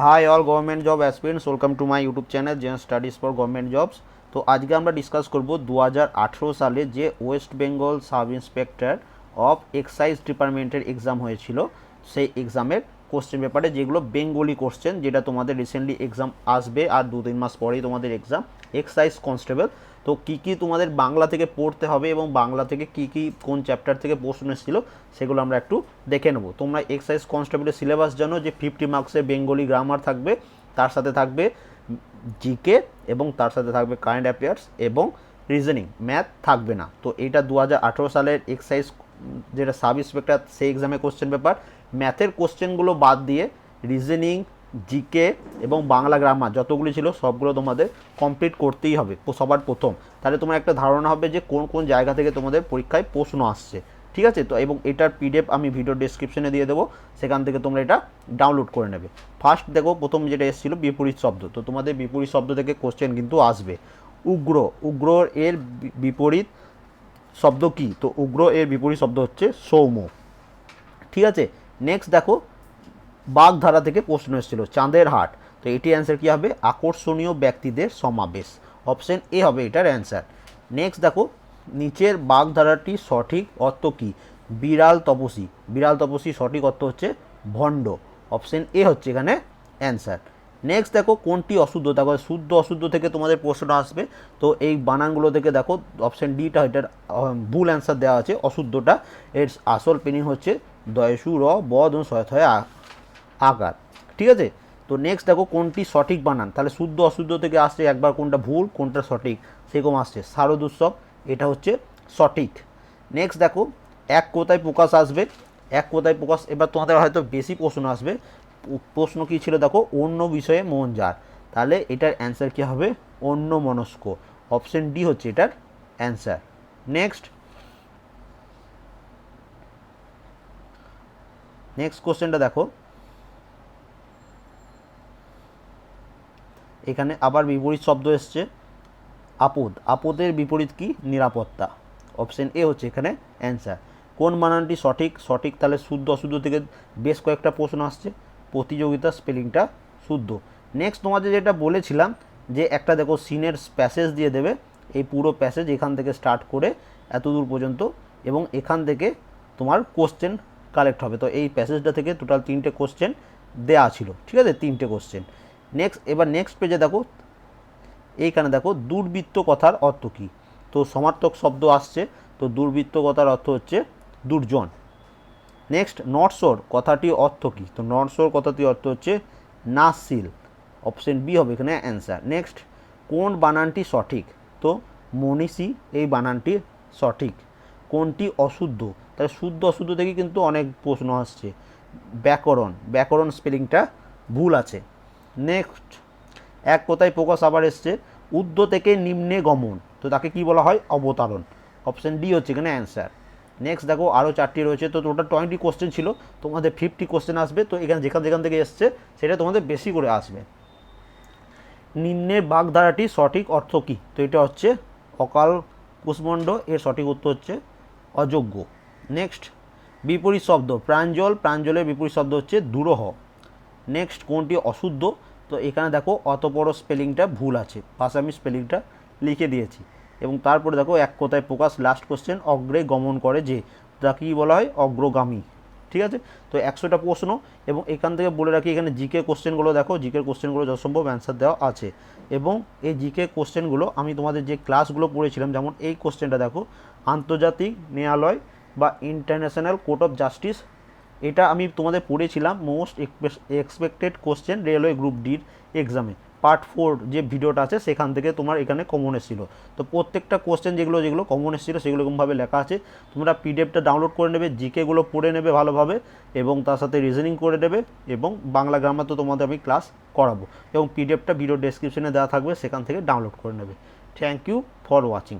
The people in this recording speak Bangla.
Hi all government job aspirants welcome to my YouTube channel Zen Studies for government jobs তো আজকে আমরা ডিসকাস করব দু সালে যে West Bengal sub inspector of excise ডিপার্টমেন্টের এক্সাম হয়েছিল, সেই এক্সামের কোশ্চেন পেপারে যেগুলো বেঙ্গলি কোশ্চেন যেটা তোমাদের রিসেন্টলি এক্সাম আসবে আর দু তিন মাস পরেই তোমাদের এক্সাম এক্সাইজ কনস্টেবল তো কী কী তোমাদের বাংলা থেকে পড়তে হবে এবং বাংলা থেকে কী কী, কোন চ্যাপ্টার থেকে প্রশ্ন এসেছিল, সেগুলো আমরা একটু দেখে নেব। তোমরা এক্সাইজ কনস্টেবলের সিলেবাস জানো যে ফিফটি মার্কসের বেঙ্গলি গ্রামার থাকবে, তার সাথে থাকবে জিকে এবং তার সাথে থাকবে কারেন্ট অ্যাফেয়ার্স এবং রিজনিং ম্যাথ থাকবে না। তো এটা দু হাজার আঠেরো সালের এক্সাইজ যেটা সাব ইন্সপেক্টর সেই এক্সামে কোশ্চেন পেপার ম্যাথের কোশ্চেনগুলো বাদ দিয়ে রিজনিং জিকে এবং বাংলা গ্রামার যতগুলি ছিল সবগুলো তোমাদের কমপ্লিট করতেই হবে সবার প্রথম। তাহলে তোমার একটা ধারণা হবে যে কোন কোন জায়গা থেকে তোমাদের পরীক্ষায় প্রশ্ন আসছে। ঠিক আছে? তো এবং এটার পিডিএফ আমি ভিডিও ডেসক্রিপশনে দিয়ে দেবো। সেখান থেকে তোমরা এটা ডাউনলোড করে নেবে। ফার্স্ট দেখো, প্রথম যেটা এসেছিল বিপরীত শব্দ। তো তোমাদের বিপরীত শব্দ থেকে কোশ্চেন কিন্তু আসবে। উগ্র উগ্র এর বিপরীত শব্দ কি? তো উগ্র এর বিপরীত শব্দ হচ্ছে সৌম্য। ঠিক আছে? নেক্সট দেখো, বাগধারা থেকে প্রশ্ন এসেছিল, চাঁদের হাট। তো এটি অ্যান্সার কী হবে? আকর্ষণীয় ব্যক্তিদের সমাবেশ। অপশন এ হবে এটার অ্যান্সার নেক্সট দেখো, নিচের বাগধারাটি সঠিক অর্থ কী? বিড়াল তপসী বিড়াল তপসী সঠিক অর্থ হচ্ছে ভণ্ড। অপশন এ হচ্ছে এখানে অ্যান্সার নেক্সট দেখো, কোনটি অশুদ্ধ? দেখো, শুদ্ধ অশুদ্ধ থেকে তোমাদের প্রশ্ন আসবে। তো এই বানানগুলো থেকে দেখো অপশন ডিটা এটার ভুল অ্যান্সার দেওয়া আছে। অশুদ্ধটা, এর আসল মিনিং হচ্ছে দয়সু র বদ ও শয়থয় আ আকার ঠিক আছে? তো নেক্সট দেখো কোনটি সঠিক বানান। তাহলে শুদ্ধ, অশুদ্ধ থেকে আসছে একবার কোনটা ভুল, কোনটা সঠিক, সেরকম আসছে। শারদ উৎসব এটা হচ্ছে সঠিক। নেক্সট দেখো, এক কোথায় প্রকাশ আসবে? এক কোথায় প্রকাশ? এবার তোমাদের হয়তো বেশি প্রশ্ন আসবে। প্রশ্ন কী ছিল দেখো? অন্য বিষয়ে মন যার। তাহলে এটার অ্যান্সার কী হবে? অন্য মনস্ক অপশন ডি হচ্ছে এটার অ্যান্সার নেক্সট নেক্সট কোশ্চেনটা দেখো। এখানে আবার বিপরীত শব্দ এসছে। আপদ। আপদের বিপরীত কি? নিরাপত্তা। অপশন এ হচ্ছে এখানে অ্যান্সার কোন বানানটি সঠিক? সঠিক তাহলে শুদ্ধ অশুদ্ধ থেকে বেশ কয়েকটা প্রশ্ন আসছে। প্রতিযোগিতা স্পেলিংটা শুদ্ধ। নেক্সট তোমাদের যেটা বলেছিলাম যে একটা দেখো সিনের প্যাসেজ দিয়ে দেবে। এই পুরো প্যাসেজ এখান থেকে স্টার্ট করে এত দূর পর্যন্ত এবং এখান থেকে তোমার কোশ্চেন কালেক্ট হবে। তো এই প্যাসেজটা থেকে টোটাল তিনটে কোশ্চেন দেওয়া ছিল। ঠিক আছে? তিনটে কোশ্চেন নেক্সট এবার নেক্সট পেজে দেখো। এইখানে দেখো, দুর্বৃত্ত কথার অর্থ কী? তো সমার্থক শব্দ আসছে। তো দুর্বৃত্ত কথার অর্থ হচ্ছে দুর্জন। নেক্সট নটসোর কথাটি অর্থ কী? তো নটসোর কথাটি অর্থ হচ্ছে নাসিল। অপশন বি হবে এখানে অ্যান্সার নেক্সট কোন বানানটি সঠিক? তো মনীষী এই বানানটি সঠিক। কোনটি অশুদ্ধ? তাহলে শুদ্ধ অশুদ্ধ থেকে কিন্তু অনেক প্রশ্ন আসছে। ব্যাকরণ ব্যাকরণ স্পেলিংটা ভুল আছে। নেক্সট, এক কথায় প্রকাশ আবার এসছে ঊর্ধ্ব থেকে নিম্নে গমন, তো তাকে কি বলা হয়? অবতারণ। অপশন ডি হচ্ছে এখানে অ্যান্সার। নেক্সট দেখো আরও চারটি রয়েছে, তো টোটাল টোয়েন্টি কোশ্চেন ছিল, তোমাদের ফিফটি কোশ্চেন আসবে, তো এখানে যেখান যেখান থেকে এসছে, সেটা তোমাদের বেশি করে আসবে। নিম্নের বাগধারাটি সঠিক অর্থ কী? তো এটা হচ্ছে অকাল কুষ্মণ্ড, এর সঠিক উত্তর হচ্ছে অযোগ্য। নেক্সট, বিপরীত শব্দ, প্রাঞ্জল, প্রাঞ্জলের বিপরীত শব্দ হচ্ছে দুরহ। নেক্সট, কোনটি অশুদ্ধ? তো এখানে দেখো অত বড় স্পেলিংটা ভুল আছে পাশে আমি স্পেলিংটা লিখে দিয়েছি। এবং তারপরে দেখো এক কথায় প্রকাশ লাস্ট কোশ্চেন অগ্রে গমন করে যে, তা কী বলা হয়? অগ্রগামী। ঠিক আছে? তো একশোটা প্রশ্ন, এবং এখান থেকে বলে রাখি এখানে জিকে কোশ্চেনগুলো দেখো, জিকে কোশ্চেনগুলো যথাসম্ভব অ্যান্সার দেওয়া আছে। এবং এই জিকে কোশ্চেনগুলো আমি তোমাদের যে ক্লাসগুলো পড়েছিলাম, যেমন এই কোশ্চেনটা দেখো, আন্তর্জাতিক ন্যায়ালয় বা ইন্টারন্যাশনাল কোর্ট অফ জাস্টিস এটা আমি তোমাদের পড়েছিলাম most expected question railway group ডির এক্সামে পার্ট ফোর যে ভিডিওটা আছে, সেখান থেকে তোমার এখানে কমন এসেছিল। তো প্রত্যেকটা কোশ্চেন যেগুলো যেগুলো কমন এসেছিল, সেগুলো এরকমভাবে লেখা আছে। তোমরা পিডিএফটা ডাউনলোড করে নেবে জিকেগুলো পড়ে নেবে ভালোভাবে এবং তার সাথে রিজনিং করে নেবে এবং বাংলা গ্রামার তো তোমাদের আমি ক্লাস করাবো। এবং পিডিএফটা ভিডিও ডেসক্রিপশনে দেওয়া থাকবে, সেখান থেকে ডাউনলোড করে নেবে। Thank you for watching